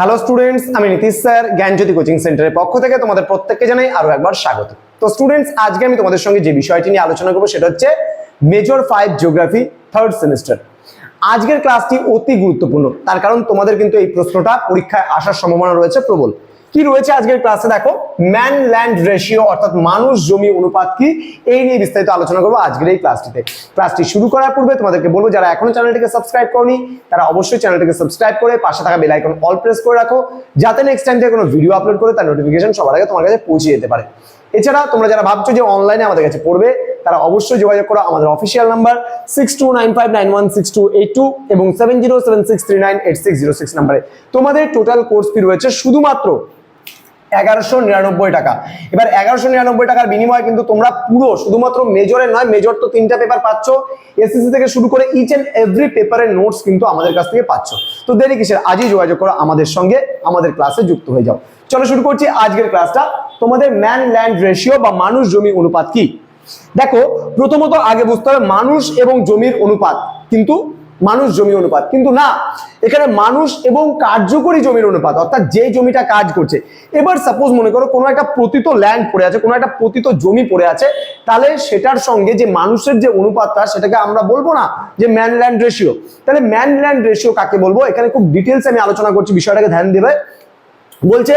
Hello students আমি Nitish sir, জ্ঞানজ্যোতি coaching সেন্টারের পক্ষ থেকে তোমাদের প্রত্যেককে জানাই আরও একবার স্বাগত। তো স্টুডেন্টস আজকে আমি তোমাদের সঙ্গে যে বিষয়টি নিয়ে আলোচনা করব সেটা হচ্ছে major five geography third semester আজকের ক্লাসটি অতি গুরুত্বপূর্ণ। তার কারণ তোমাদের কিন্তু এই প্রশ্নটা পরীক্ষায় আসার সম্ভাবনা রয়েছে প্রবল। কি রয়েছে আজকের ক্লাসে দেখো ম্যান ল্যান্ড রেশিও অর্থাৎ মানুষ জমি অনুপাত কি? এই নিয়ে বিস্তারিত আলোচনা করব আজকের এই ক্লাসটিতে ক্লাসটি শুরু করার পূর্বে তোমাদেরকে বলব, যারা এখনও চ্যানেলটিকে সাবস্ক্রাইব করনি, তারা অবশ্যই চ্যানেলটিকে সাবস্ক্রাইব করে পাশে থাকা বেল আইকন অল প্রেস করে রাখো, যাতে নেক্সট টাইম থেকে কোনো ভিডিও আপলোড করে তার নোটিফিকেশন সবার আগে তোমার কাছে পৌঁছে যেতে পারে। এছাড়া তোমরা যারা ভাবছ যে অনলাইনে আমাদের কাছে পড়বে, তারা অবশ্যই যোগাযোগ করো আমাদের official number six two nine five nine one six two eight two এবং seven zero seven six three nine eight six zero six নাম্বারে তোমাদের টোটাল কোর্স ফি রয়েছে শুধুমাত্র এগারোশো নিরানব্বই টাকা। এবার এগারোশো নিরানব্বই টাকার বিনিময়ে কিন্তু তোমরা পুরো, শুধুমাত্র মেজরের নয় মেজর তো তিনটা পেপার পাচ্ছ। এসএসসি থেকে শুরু করে ইচ এন্ড এভরি পেপারের নোটস কিন্তু আমাদের কাছ থেকে পাচ্ছ। তো দেরি কিসের? আজই যোগাযোগ করো আমাদের সঙ্গে, আমাদের ক্লাসে যুক্ত হয়ে যাও। চলো শুরু করছি আজকের ক্লাসটা তোমাদের ম্যান ল্যান্ড রেশিও বা মানুষ জমি অনুপাত কি? দেখো, প্রথমত আগে বুঝতে হবে মানুষ এবং জমির অনুপাত। কিন্তু মানুষ জমি অনুপাত। কিন্তু না, এখানে মানুষ এবং কার্যকরী জমির অনুপাত, অর্থাৎ যে জমিটা কাজ করছে। এবার সাপোজ মনে করো কোনো একটা পতিত ল্যান্ড পড়ে আছে, কোনো একটা পতিত জমি পড়ে আছে, তাহলে সেটার সঙ্গে যে মানুষের যে অনুপাতটা, সেটাকে আমরা বলব না যে ম্যান ল্যান্ড রেশিও তাহলে ম্যান ল্যান্ড রেশিও কাকে বলব? এখানে খুব ডিটেলস আমি আলোচনা করছি, বিষয়টাকে ধ্যান দেবে। বলছে,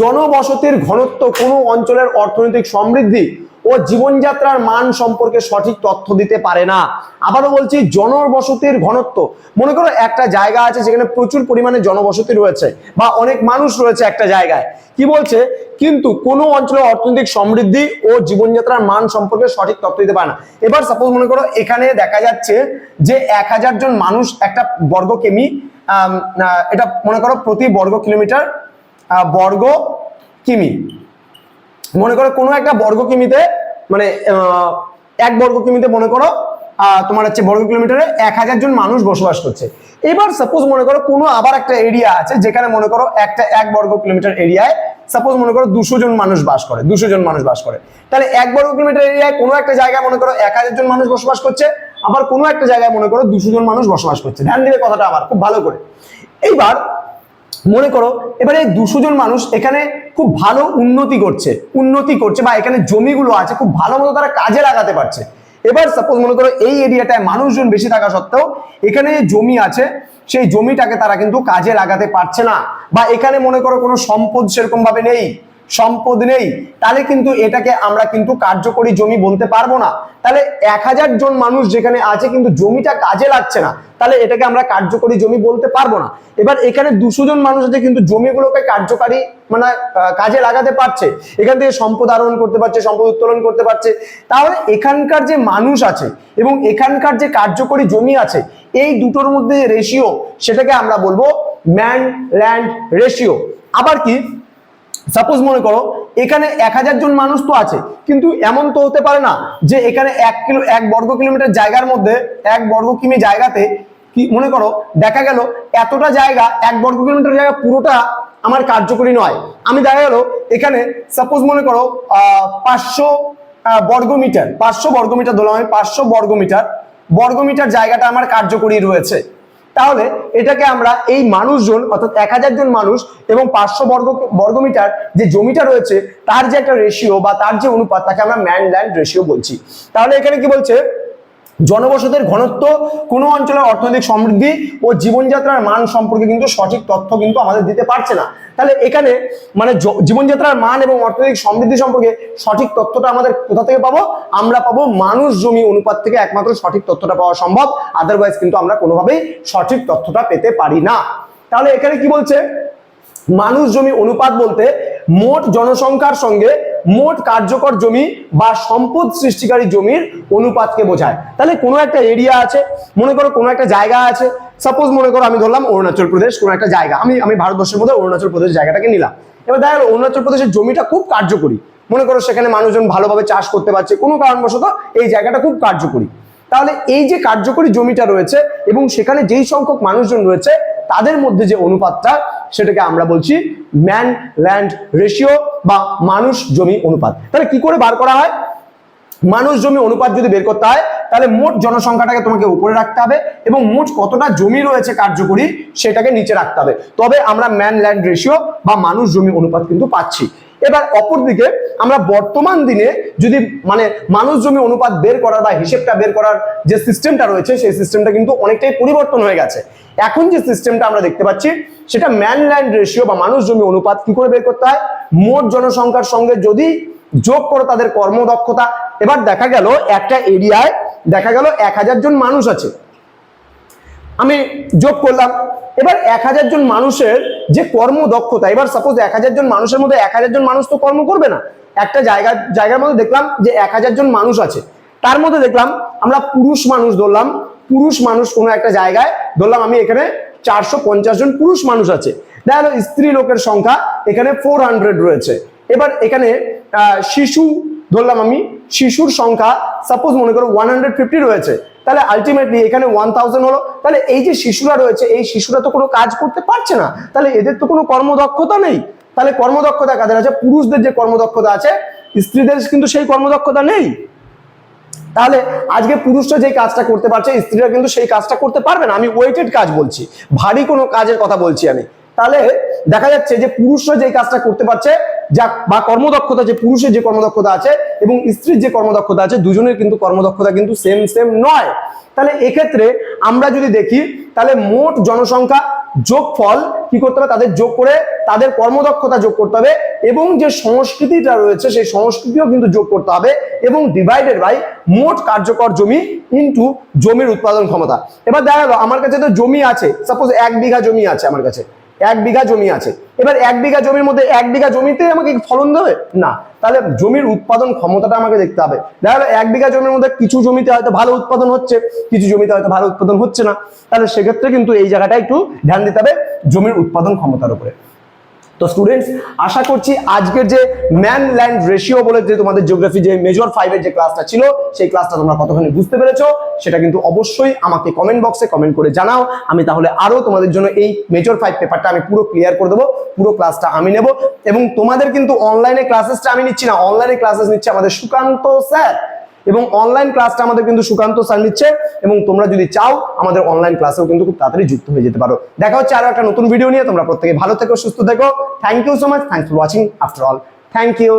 জনবসতির ঘনত্ব কোনো অঞ্চলের অর্থনৈতিক সমৃদ্ধি ও জীবনযাত্রার মান সম্পর্কে সঠিক তথ্য দিতে পারে না। আবারও বলছি, জনবসতির ঘনত্ব। মনে করো একটা জায়গা আছে যেখানে প্রচুর পরিমাণে জনবসতি রয়েছে বা অনেক মানুষ রয়েছে একটা জায়গায়। কি বলছে? কিন্তু কোনো অঞ্চলের অর্থনৈতিক সমৃদ্ধি ও জীবনযাত্রার মান সম্পর্কে সঠিক তথ্য দিতে পারে না। এবার সাপোজ মনে করো এখানে দেখা যাচ্ছে যে এক হাজার জন মানুষ একটা বর্গ কিমি এটা মনে করো প্রতি বর্গ কিলোমিটার বর্গ কিমি। মনে করো কোনো একটা বর্গ কিমিতে মানে এক বর্গ কিমিতে মনে করো তোমার হচ্ছে বর্গ কিলোমিটারে এক হাজার জন মানুষ বসবাস করছে। এবার সাপোজ মনে করো কোনো আবার একটা এরিয়া আছে যেখানে মনে করো একটা এক বর্গ কিলোমিটার এরিয়ায় সাপোজ মনে করো দুশো জন মানুষ বাস করে, দুশো জন মানুষ বাস করে। তাহলে এক বর্গ কিলোমিটার এরিয়ায় কোনো একটা জায়গায় মনে করো এক হাজার জন মানুষ বসবাস করছে, আবার কোনো একটা জায়গায় মনে করো দুশো জন মানুষ বসবাস করছে। ধ্যান দিবে কথাটা আবার খুব ভালো করে। এইবার মনে করো, এবারে দুশো জন মানুষ এখানে খুব ভালো উন্নতি করছে উন্নতি করছে বা এখানে জমিগুলো আছে, খুব ভালো মতো তারা কাজে লাগাতে পারছে। এবার সাপোজ মনে করো এই এরিয়াটায় মানুষজন বেশি থাকা সত্ত্বেও এখানে জমি আছে, সেই জমিটাকে তারা কিন্তু কাজে লাগাতে পারছে না বা এখানে মনে করো কোনো সম্পদ সেরকম ভাবে নেই। সম্পদ নেই, তাহলে কিন্তু এটাকে আমরা কিন্তু কার্যকরী জমি বলতে পারব না। তাহলে এক হাজার জন মানুষ যেখানে আছে কিন্তু জমিটা কাজে লাগছে না, তাহলে এটাকে আমরা কার্যকরী জমি বলতে পারব না। এবার এখানে দুশো জন মানুষ আছে কিন্তু জমিগুলোকে কার্যকারী মানে কাজে লাগাতে পারছে। এখান থেকে সম্পদ আরোহণ করতে পারছে, সম্পদ উত্তোলন করতে পারছে। তাহলে এখানকার যে মানুষ আছে এবং এখানকার যে কার্যকরী জমি আছে, এই দুটোর মধ্যে যে রেশিও সেটাকে আমরা বলব ম্যান ল্যান্ড রেশিও আবার কি? সাপোজ মনে করো, এখানে এক হাজার জন মানুষ তো আছে, কিন্তু এমন তো হতে পারে না যে এখানে এক কিলো, এক বর্গ কিলোমিটার জায়গার মধ্যে, এক বর্গ কিমি জায়গাতে কি, মনে করো, দেখা গেল এতটা জায়গা, এক বর্গ কিলোমিটার জায়গা পুরোটা আমার কার্যকরী নয়। আমি দেখা গেল এখানে সাপোজ মনে করো পাঁচশো বর্গমিটার পাঁচশো বর্গমিটার ধরলাম আমি, পাঁচশো বর্গমিটার বর্গমিটার জায়গাটা আমার কার্যকরী রয়েছে। তাহলে এটাকে আমরা এই মানুষজন, অর্থাৎ এক হাজার জন মানুষ এবং পাঁচশো বর্গ বর্গমিটার যে জমিটা রয়েছে, তার যে একটা রেশিও বা তার যে অনুপাত, তাকে আমরা ম্যান ল্যান্ড রেশিও বলছি। তাহলে এখানে কি বলছে? জনবসতির ঘনত্ব, কোনো অঞ্চলের অর্থনৈতিক সমৃদ্ধি ও জীবনযাত্রার মান সম্পর্কে কিন্তু সঠিক তথ্য কিন্তু আমাদের দিতে পারছে না। তাহলে এখানে মানে জীবনযাত্রার মান এবং অর্থনৈতিক সমৃদ্ধি সম্পর্কে সঠিক তথ্যটা আমাদের কোথা থেকে পাবো? আমরা পাবো মানুষ জমি অনুপাত থেকে একমাত্র সঠিক তথ্যটা পাওয়া সম্ভব। আদারওয়াইজ কিন্তু আমরা কোনোভাবেই সঠিক তথ্যটা পেতে পারি না। তাহলে এখানে কি বলছে? মানুষ জমি অনুপাত বলতে মোট জনসংখ্যার সঙ্গে মোট কার্যকর জমি বা সম্পদ সৃষ্টিকারী জমির অনুপাতকে বোঝায়। তাহলে কোনো একটা এরিয়া আছে, মনে করো কোনো একটা জায়গা আছে সাপোজ মনে করো আমি ধরলাম অরুণাচল প্রদেশ, কোনো একটা জায়গা, আমি আমি ভারতবর্ষের মধ্যে অরুণাচল প্রদেশ জায়গাটাকে নিলাম। এবার দেখা গেলো অরুণাচল প্রদেশের জমিটা খুব কার্যকরী। মনে করো সেখানে মানুষজন ভালোভাবে চাষ করতে পারছে, কোনো কারণবশত এই জায়গাটা খুব কার্যকরী। তাহলে এই যে কার্যকরী জমিটা রয়েছে এবং সেখানে যেই সংখ্যক মানুষজন রয়েছে, তাদের মধ্যে যে অনুপাতটা, সেটাকে আমরা বলছি ম্যান ল্যান্ড রেশিও বা মানুষ, জমি, অনুপাত। তাহলে কি করে বার করা হয়? মানুষ, জমি, অনুপাত যদি বের করতে হয়, তাহলে মোট জনসংখ্যাটাকে তোমাকে উপরে রাখতে হবে এবং মোট কতটা জমি রয়েছে কার্যকরী সেটাকে নিচে রাখতে হবে। তবে আমরা ম্যান ল্যান্ড রেশিও বা মানুষ, জমি, অনুপাত কিন্তু পাচ্ছি। এবার অপরদিকে আমরা বর্তমান দিনে যদি মানে মানুষ, জমি, অনুপাত বের করার বা হিসেবটা বের করার যে সিস্টেমটা রয়েছে, সেই সিস্টেমটা কিন্তু অনেকটাই পরিবর্তন হয়ে গেছে। এখন যে সিস্টেমটা আমরা দেখতে পাচ্ছি, সেটা ম্যান ল্যান্ড রেশিও বা মানুষ জমি অনুপাত কি করে বের করতে হয়? মোট জনসংখ্যার সঙ্গে যদি যোগ করো তাদের কর্মদক্ষতা। এবার দেখা গেল একটা এরিয়ায় দেখা গেল এক হাজার জন মানুষ আছে। আমি যোগ করলাম। এবার এক হাজার জন মানুষের যে কর্মদক্ষতা, এবার সাপোজ এক হাজার জন মানুষের মধ্যে এক হাজার জন মানুষ তো কর্ম করবে না। একটা জায়গা, জায়গার মধ্যে দেখলাম যে এক হাজার জন মানুষ আছে। তার মধ্যে দেখলাম আমরা পুরুষ মানুষ ধরলাম। পুরুষ মানুষ কোনো একটা জায়গায়, ধরলাম আমি এখানে চারশো পঞ্চাশ জন পুরুষ মানুষ আছে। দেখা গেলো স্ত্রী লোকের সংখ্যা এখানে ফোর রয়েছে। এবার এখানে শিশু, ধরলাম আমি, শিশুর সংখ্যা সাপোজ মনে করো ওয়ান রয়েছে। তাহলে আলটিমেটলি এখানে ওয়ান থাউজেন্ড হলো। তাহলে এই যে শিশুরা রয়েছে, এই শিশুরা তো কোনো কাজ করতে পারছে না। তাহলে এদের তো কোনো কর্মদক্ষতা নেই। তাহলে কর্মদক্ষতা কাদের আছে? পুরুষদের যে কর্মদক্ষতা আছে, স্ত্রীদের কিন্তু সেই কর্মদক্ষতা নেই। তাহলে আজকে পুরুষরা যে কাজটা করতে পারছে, স্ত্রীরা কিন্তু সেই কাজটা করতে পারবে না। আমি ওয়েটেড কাজ বলছি, ভারী কোনো কাজের কথা বলছি আমি। তাহলে দেখা যাচ্ছে যে পুরুষরা যে কাজটা করতে পারছে যা বা কর্মদক্ষতা, যে পুরুষের যে কর্মদক্ষতা আছে এবং স্ত্রীর যে কর্মদক্ষতা আছে, দুজনের কিন্তু কর্মদক্ষতা কিন্তু সেম সেম নয়। তাহলে এক্ষেত্রে আমরা যদি দেখি, তাহলে মোট জনসংখ্যা যোগফল কি করতে হবে? তাদের যোগ করে তাদের কর্মদক্ষতা যোগ করতে হবে এবং যে সংস্কৃতিটা রয়েছে, সেই সংস্কৃতিও কিন্তু যোগ করতে হবে এবং ডিভাইডেড বাই মোট কার্যকর জমি ইনটু জমির উৎপাদন ক্ষমতা। এবার দেখা গেল, আমার কাছে তো জমি আছে। সাপোজ এক বিঘা জমি আছে আমার কাছে। এক বিঘা জমি আছে। এবার এক বিঘা জমির মধ্যে এক বিঘা জমিতে আমাকে ফলন দেবে? না। তাহলে জমির উৎপাদন ক্ষমতাটা আমাকে দেখতে হবে। দেখা গেলো, এক বিঘা জমির মধ্যে কিছু জমিতে হয়তো ভালো উৎপাদন হচ্ছে, কিছু জমিতে হয়তো ভালো উৎপাদন হচ্ছে না। তাহলে সেক্ষেত্রে কিন্তু এই জায়গাটা একটু ধ্যান দিতে হবে জমির উৎপাদন ক্ষমতার উপরে। তো স্টুডেন্টস আশা করছি আজকের যে ম্যান ল্যান্ড রেশিও বলে যে তোমাদের জিওগ্রাফি যে মেজর ফাইভের যে ক্লাসটা ছিল, সেই ক্লাসটা তোমরা কতখানি বুঝতে পেরেছ, সেটা কিন্তু অবশ্যই আমাকে কমেন্ট বক্সে কমেন্ট করে জানাও। আমি তাহলে আরও তোমাদের জন্য এই মেজর ফাইভ পেপারটা আমি পুরো ক্লিয়ার করে দেবো, পুরো ক্লাসটা আমি নেব। এবং তোমাদের কিন্তু অনলাইনে ক্লাসেসটা আমি নিচ্ছি না অনলাইনে ক্লাসেস নিচ্ছে আমাদের সুকান্ত স্যার এবং অনলাইন ক্লাসটা আমাদের কিন্তু সুকান্ত স্যার নিচ্ছে এবং তোমরা যদি চাও, আমাদের অনলাইন ক্লাসেও কিন্তু খুব তাড়াতাড়ি যুক্ত হয়ে যেতে পারো। দেখা হচ্ছে আরও একটা নতুন ভিডিও নিয়ে, তোমরা প্রত্যেকে ভালো থেকো, সুস্থ থেকো। Thank you so much thanks for watching after all thank you